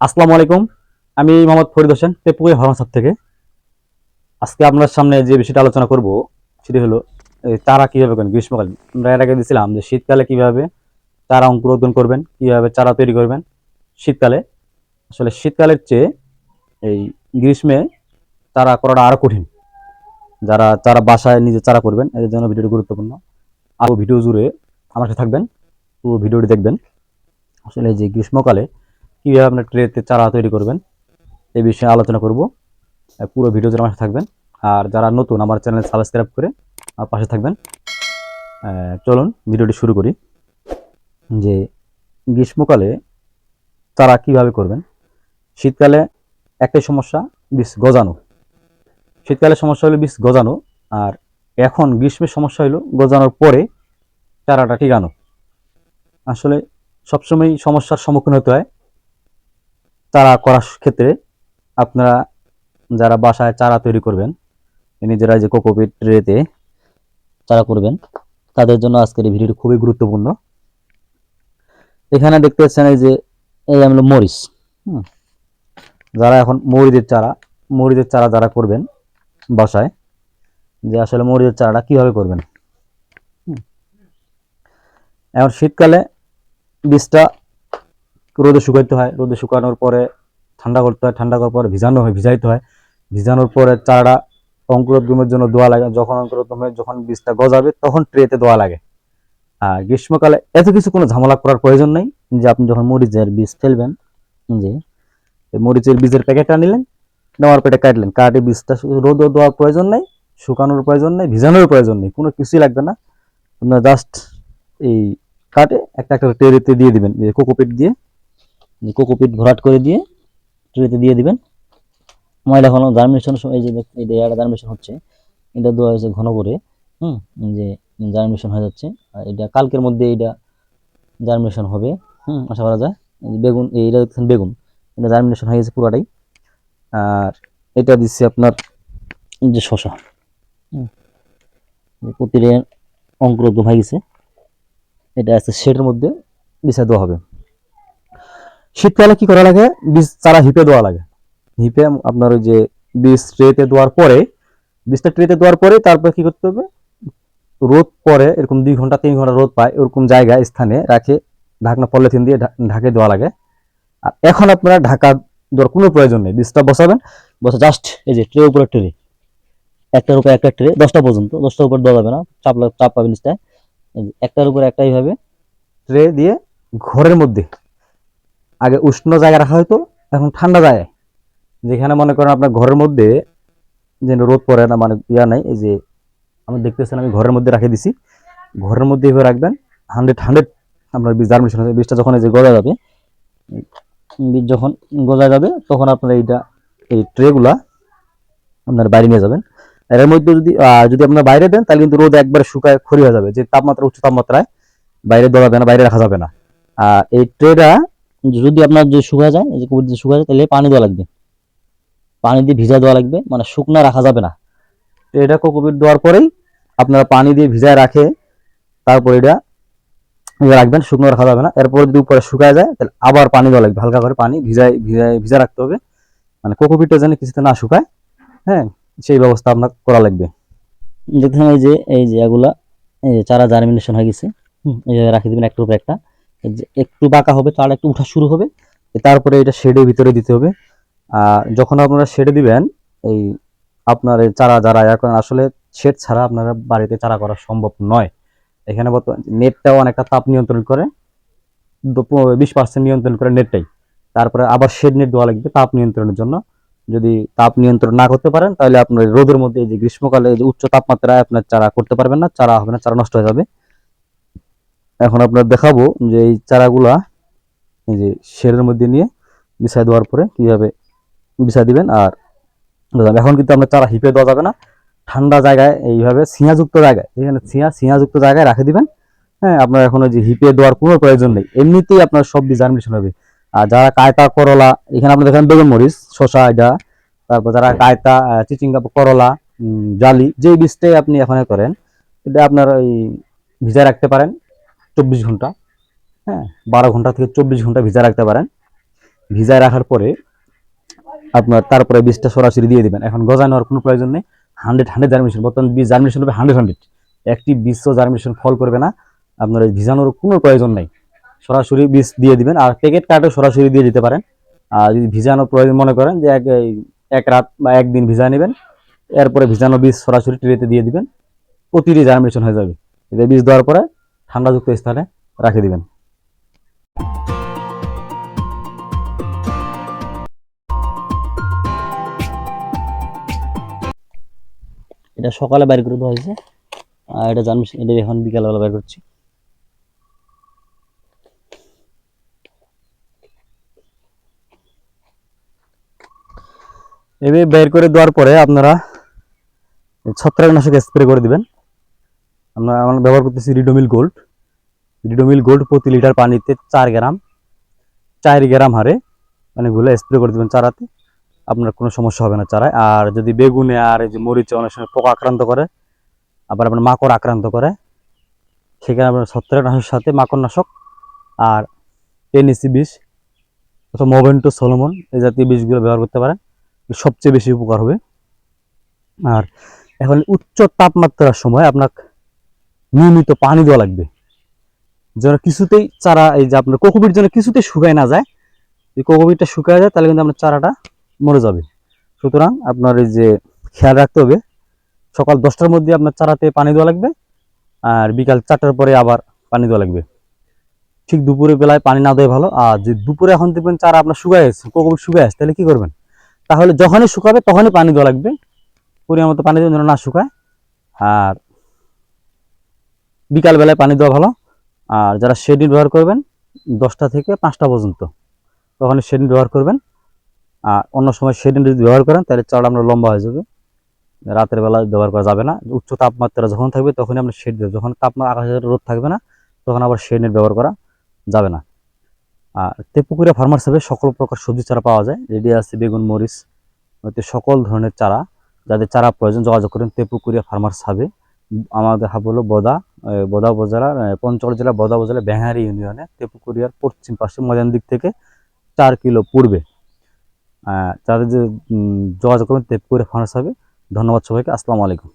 আসসালামু আলাইকুম। আমি মোহাম্মদ ফরিদ হোসেন টেপুই হরমসার থেকে। আজকে আপনার সামনে যে বিষয়টা আলোচনা করব, সেটি হলো তারা কীভাবে করেন গ্রীষ্মকালে আমরা এর আগে দিয়েছিলাম যে শীতকালে কীভাবে চারা অঙ্কুরোদ্গম করবেন, কীভাবে চারা তৈরি করবেন। শীতকালে, আসলে শীতকালের চেয়ে এই গ্রীষ্মে চারা করাটা আরও কঠিন। যারা চারা বাসায় নিজে চারা করবেন, এদের জন্য ভিডিওটি গুরুত্বপূর্ণ। আরও ভিডিও জুড়ে আমার সাথে থাকবেন, পুরো ভিডিওটি দেখবেন। আসলে যে গ্রীষ্মকালে কীভাবে আপনার ট্রেতে চারা তৈরি করবেন এই বিষয়ে আলোচনা করব। পুরো ভিডিও জুড়ে আমার সাথে থাকবেন। আর যারা নতুন আমার চ্যানেল সাবস্ক্রাইব করে পাশে থাকবেন চলুন ভিডিওটি শুরু করি। যে গ্রীষ্মকালে চারা কীভাবে করবেন? শীতকালে একটাই সমস্যা গজানো। শীতকালে সমস্যা হলো বীজ গজানো, আর এখন গ্রীষ্মের সমস্যা হলো গজানোর পরে চারাটা টিকানো আসলে সবসময় সমস্যার সম্মুখীন হতে হয় চারা করার ক্ষেত্রে। আপনারা যারা বাসায় চারা তৈরি করবেন নিজেরা যে কোকোপিট ট্রেতে চারা করবেন, তাদের জন্য আজকের এই ভিডিওটি খুবই গুরুত্বপূর্ণ। এখানে দেখতে পাচ্ছেন এই যে, এই হলো মরিচ, হুম। যারা এখন মরিচের চারা মরিচের চারা যারা করবেন বাসায় যে আসলে মরিচের চারাটা কীভাবে করবেন। এখন শীতকালে বীজটা রোদে শুকাইতে হয়। রোদে শুকানোর পরে ঠান্ডা করতে হয়। ঠান্ডা করার পরে ভিজানো হয়, ভিজাইতে হয়। ভিজানোর পরে চারা অঙ্কুরোদ্গমের জন্য দোয়া লাগে। যখন অঙ্কুরোদ্গমে যখন বীজটা গজাবে তখন ট্রেতে দোয়া লাগে। আর গ্রীষ্মকালে এত কিছু কোনো ঝামেলা করার প্রয়োজন নেই যে আপনি যখন মরিচের বীজ ফেলবেন, যে মরিচের বীজের প্যাকেটটা নিলেন নেওয়ার পেটে কাটলেন। কাটে বীজটা রোদও দেওয়ার প্রয়োজন নেই, শুকানোর প্রয়োজন নেই, ভিজানোর প্রয়োজন নেই, কোনো কিছুই লাগবে না। আপনার জাস্ট এই কাটে, একটা একটা ট্রেতে দিয়ে দিবেন কোকোপিট দিয়ে কোকোপিট ভরাট করে দিয়ে ট্রেতে দিয়ে দিবেন। ময়লা ঘন জার্মিনেশন এই যে এই একটা জার্মিনেশন হচ্ছে, এটা দেওয়া হয়েছে ঘন করে, হুম যে জার্মিনেশন হয়ে যাচ্ছে, আর এটা কালকের মধ্যে এটা জার্মিনেশন হবে, হুম, আশা করা যায়। বেগুন এইটা দেখছেন বেগুন, এটা জার্মিনেশন হয়ে গেছে পুরাটাই। আর এটা দিচ্ছি আপনার যে শশা প্রতিটা অঙ্কুরোদ্গম হয়ে গেছে। এটা আছে শেডের মধ্যে বিছাই দেওয়া হবে। শীতকালে কি করা লাগে? বীজ চারা হিপে দেওয়া লাগে। হিপে আপনার ওই যে বীজ ট্রেতে দেওয়ার পরে বীজটা ট্রেতে দেওয়ার পরে তারপর কি করতে হবে? রোদ পরে এরকম দুই ঘণ্টা তিন ঘণ্টা রোদ পায় এরকম জায়গায় স্থানে রাখে ঢাকনা পলিথিন দিয়ে ঢাকে দেওয়া লাগে। আর এখন আপনারা ঢাকা দেওয়ার কোনো প্রয়োজন নেই। বীজটা বসাবেন, বসে জাস্ট এই যে ট্রে উপরে ট্রে একটার উপরে একটা ট্রে দশটা পর্যন্ত, দশটার উপর দেওয়া যাবে না, চাপ চাপ পাবেন নিচটায়। একটার উপরে একটা এইভাবে ট্রে দিয়ে ঘরের মধ্যে, আগে উষ্ণ জায়গায় রাখা হতো এখন ঠান্ডা জায়গায়। যেখানে মনে করেন আপনার ঘরের মধ্যে যে রোদ পড়ে না মানে ইয়া নাই, এই যে আমি দেখতেছেন আমি ঘরের মধ্যে রাখে দিছি। ঘরের মধ্যে এভাবে রাখবেন, হান্ড্রেড হান্ড্রেড আপনার বীজ জার্মিনেশন হবে বীজটা যখন এই যে গজা যাবে বীজ যখন গজা যাবে, তখন আপনার এইটা, এই ট্রেগুলা আপনার বাইরে নিয়ে যাবেন। এর মধ্যে যদি যদি আপনার বাইরে দেন, তাহলে কিন্তু রোদ একবারে শুকায় খড়ি হয়ে যাবে। যে তাপমাত্রা, উচ্চ তাপমাত্রায় বাইরে দেওয়া যাবে না, বাইরে রাখা যাবে না। আর এই ট্রেটা যদি আপনার যে শুকা যায়, এই যে কুকুর যদি শুকা যায়, তাহলে পানি দেওয়া লাগবে। পানি দিয়ে ভিজা দেওয়া লাগবে মানে শুকনা রাখা যাবে না। এটা কোকোপিট দেওয়ার পরেই আপনারা পানি দিয়ে ভিজায় রাখে, তারপর এটা রাখবেন শুকনো রাখা যাবে না। এরপর যদি উপরে শুকায় যায় তাহলে আবার পানি দেওয়া লাগবে হালকা করে পানি ভিজায় ভিজায় ভিজা রাখতে হবে। মানে কোকোপিটটা যেন কিছুতে না শুকায় হ্যাঁ সেই ব্যবস্থা আপনার করা লাগবে। দেখুন এই যে এই যে এগুলা এই যে চারা জার্মিনেশন হয়ে গেছে রাখি দিবেন একটু উপরে একটা। যে একটু বাঁকা হবে চারা একটু উঠা শুরু হবে তারপরে এটা শেডের ভিতরে দিতে হবে। আর যখন আপনারা শেডে দিবেন এই আপনার এই চারা যারা করেন আসলে শেড ছাড়া আপনারা বাড়িতে চারা করা সম্ভব নয়। এখানে নেটটাও অনেকটা তাপ নিয়ন্ত্রণ করে বিশ পার্সেন্ট নিয়ন্ত্রণ করে নেটটাই। তারপরে আবার শেড নেট দেওয়া লাগবে তাপ নিয়ন্ত্রণের জন্য। যদি তাপ নিয়ন্ত্রণ না করতে পারেন, তাহলে আপনার রোদের মধ্যে যে গ্রীষ্মকালে যে উচ্চ তাপমাত্রায় আপনার চারা করতে পারবেন না, চারা হবে না, চারা নষ্ট হয়ে যাবে। এখন আপনার দেখাবো যে এই চারাগুলা, এই যে শেডের মধ্যে নিয়ে বিছাই দেওয়ার পরে কীভাবে বিছাই দিবেন, আর এখন কিন্তু আপনার চারা হিপে দেওয়া যাবে না। ঠান্ডা জায়গায় এইভাবে ছিঁয়াযুক্ত জায়গায়, এখানে ছিঁয়া ছিঁয়াযুক্ত জায়গায় রাখে দিবেন। হ্যাঁ আপনার এখন ওই যে হিপে দেওয়ার কোনো প্রয়োজন নেই। এমনিতেই আপনার সব জার্মিনেশন হবে। আর যারা কায়তা, করলা, এখানে আপনি দেখেন বেগুন মরিচ শশা এটা। তারপর যারা কায়তা চিচিঙ্গা, করলা জালি, যে বীজটাই আপনি এখানে করেন, এটা আপনার ওই ভিজা রাখতে পারেন চব্বিশ ঘণ্টা। হ্যাঁ বারো ঘণ্টা থেকে চব্বিশ ঘণ্টা ভিজা রাখতে পারেন। ভিজায় রাখার পরে আপনার তারপরে বীজটা সরাসরি দিয়ে দিবেন। এখন গজা নেওয়ার কোনো প্রয়োজন নেই। হান্ড্রেড হান্ড্রেড জার্মিনেশন বর্তমান বীজ জার্মিনেশন হবে হান্ড্রেড হান্ড্রেড। একটি বীজ জার্মিনেশন ফল করবে না, আপনার ভিজানোর কোনো প্রয়োজন নেই। সরাসরি বীজ দিয়ে দিবেন, আর প্যাকেট কার্ডও সরাসরি দিয়ে দিতে পারেন। আর যদি ভিজানোর প্রয়োজন, মনে করেন যে এক এক রাত বা একদিন ভিজা নেবেন, এরপরে ভিজানো বীজ সরাসরি ট্রেতে দিয়ে দিবেন, প্রতিটি জার্মিনেশন হয়ে যাবে। বীজ দেওয়ার পরে ঠান্ডাযুক্ত স্থানে রাখে দিবেন। এটা সকালে বাইর করে দেওয়া হয়েছে। আর এটা জার্মিনেশন এটা এখন বিকালবেলা বের করছি। এভাবে বের করে দেওয়ার পরে আপনারা ছত্রাকনাশক স্প্রে করে দিবেন। আমরা আমরা ব্যবহার করতেছি রিডোমিল গোল্ড রিডোমিল গোল্ড প্রতি লিটার পানিতে চার গ্রাম চার গ্রাম হারে মানে গুলো স্প্রে করে দিবেন চারাতে। আপনার কোনো সমস্যা হবে না চারায়। আর যদি বেগুনে আর এই যে মরিচে অনেক সময় পোকা আক্রান্ত করে, আবার আপনার মাকড় আক্রান্ত করে, সেখানে আপনার ছত্রাকনাশকের সাথে মাকড়নাশক আর টেনিসি বিষ অথবা মোভেন্টো সলোমন এই জাতীয় বিষগুলো ব্যবহার করতে পারেন। সবচেয়ে বেশি উপকার হবে। আর এখন উচ্চ তাপমাত্রার সময় আপনার নিয়মিত পানি দেওয়া লাগবে। যেন কিছুতেই চারা এই যে আপনার কোকোপিট যেন কিছুতেই শুকায় না যায়। যদি কোকোপিটটা শুকায় যায়, তাহলে কিন্তু আপনার চারাটা মরে যাবে। সুতরাং আপনার এই যে খেয়াল রাখতে হবে, সকাল দশটার মধ্যে আপনার চারাতে পানি দেওয়া লাগবে আর বিকাল চারটার পরে আবার পানি দেওয়া লাগবে। ঠিক দুপুরে বেলায় পানি না দেওয়া ভালো। আর যে দুপুরে এখন দেখবেন চারা আপনার শুকায় গেছে কোকোপিট শুকায় গেছে, তাহলে কি করবেন? তাহলে যখনই শুকাবে তখনই পানি দেওয়া লাগবে। পরিমাণ মতো পানি দেবেন যেন না শুকায়। আর বিকাল বেলায় পানি দেওয়া ভালো। আর যারা শেডিং ব্যবহার করবেন, দশটা থেকে পাঁচটা পর্যন্ত। তখন শেডিং ব্যবহার করবেন। আর অন্য সময় শেডিং যদি ব্যবহার করেন তাহলে চারা আপনার লম্বা হয়ে যাবে। রাতের বেলা ব্যবহার করা যাবে না। উচ্চ তাপমাত্রা যখন থাকবে তখনই আমরা শেড দেবো। যখন তাপমাত্রা আকাশের রোদ থাকবে না তখন আবার শেড নেট ব্যবহার করা যাবে না। আর তেপুকুরিয়া ফার্মার হিসাবে সকল প্রকার সবজি চারা পাওয়া যায়। রেডি আছে বেগুন মরিচ সকল ধরনের চারা। যাদের চারা প্রয়োজন যোগাযোগ করেন তেপুকুরিয়া ফার্মার্স হাবে আমাদের হাব হলো বদা বদা উপজেলার এ, পঞ্চগড় জেলা বদা উপজেলা ব্যাহারি ইউনিয়নে তেপুকুরিয়ার পশ্চিম পাশে ময়দান দিক থেকে চার কিলো পূর্বে। যাদের যে যোগাযোগ করবেন করে ফানাস হবে। ধন্যবাদ সবাইকে। আসসালামু আলাইকুম।